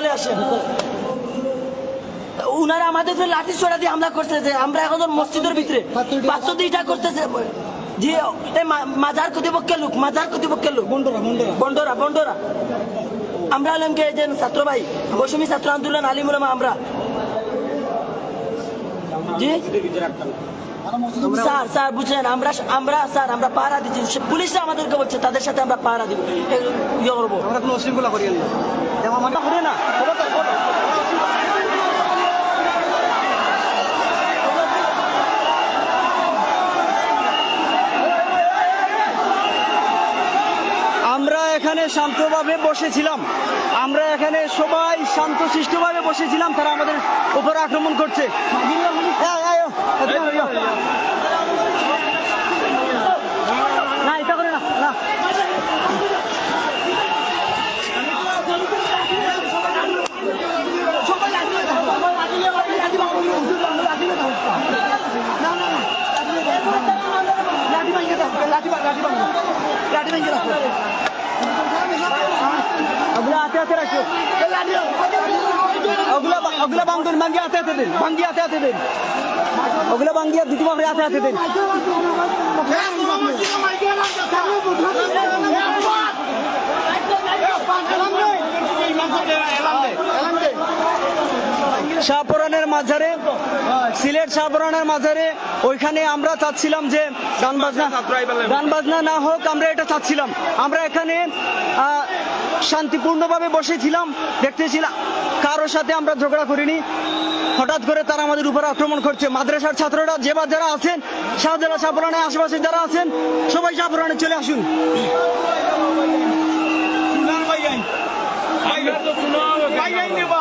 চলে আসেন উনারা আমাদের উপরে লাঠি ছড়া দিয়ে হামলা করছে যে আমরা এখন মসজিদের ভিতরে। পাঁচশো দিটা করতেছে। যে মা- মাজার কর্তৃপক্ষের লোক মাজার কর্তৃপক্ষের লোক। বন্ডরা বন্ডরা বন্ডরা আমরা হলাম কে যে ছাত্র ভাই? বসুমি ছাত্র আন্দোলন আলিমুলামা আমরা। জি? স্যার স্যার বুঝলেন আমরা আমরা স্যার আমরা পাহারা দিচ্ছি। পুলিশরা আমাদেরকে বলছে তাদের সাথে আমরা পাহারা দিব। ইয়ে করব। আমরা কোনো অশৃঙ্খলা করিয়েন না। আমরা করে না আমরা এখানে শান্তভাবে বসেছিলাম। আমরা এখানে সবাই শান্তশিষ্টভাবে বসেছিলাম। তারা আমাদের উপর আক্রমণ করছে এই, এই, এই, এই, এই। না এটা করে না না ওগুলা হাতে হাতে রাখো। ওগুলা ওগুলা বাঙ্গুন ভাঙ্গি হাতে হাতে দিন। ভাঙ্গি দিন। ওগুলা ভাঙ্গিয়া দুটো বাংলা হাতে হাতে দিন। শাহপুরানের মাঝারে সিলেট শাহপুরানের মাঝারে ওইখানে আমরা চাচ্ছিলাম যে গান বাজনা গান বাজনা না হোক আমরা এটা চাচ্ছিলাম আমরা এখানে শান্তিপূর্ণভাবে বসেছিলাম দেখতেছিলাম কারোর সাথে আমরা ঝগড়া করিনি হঠাৎ করে তারা আমাদের উপর আক্রমণ করছে মাদ্রাসার ছাত্ররা যে বা যারা আছেন শাহজালা শাহপুরানের আশেপাশে যারা আছেন সবাই শাহপুরানে চলে আসুন ভাই দেবা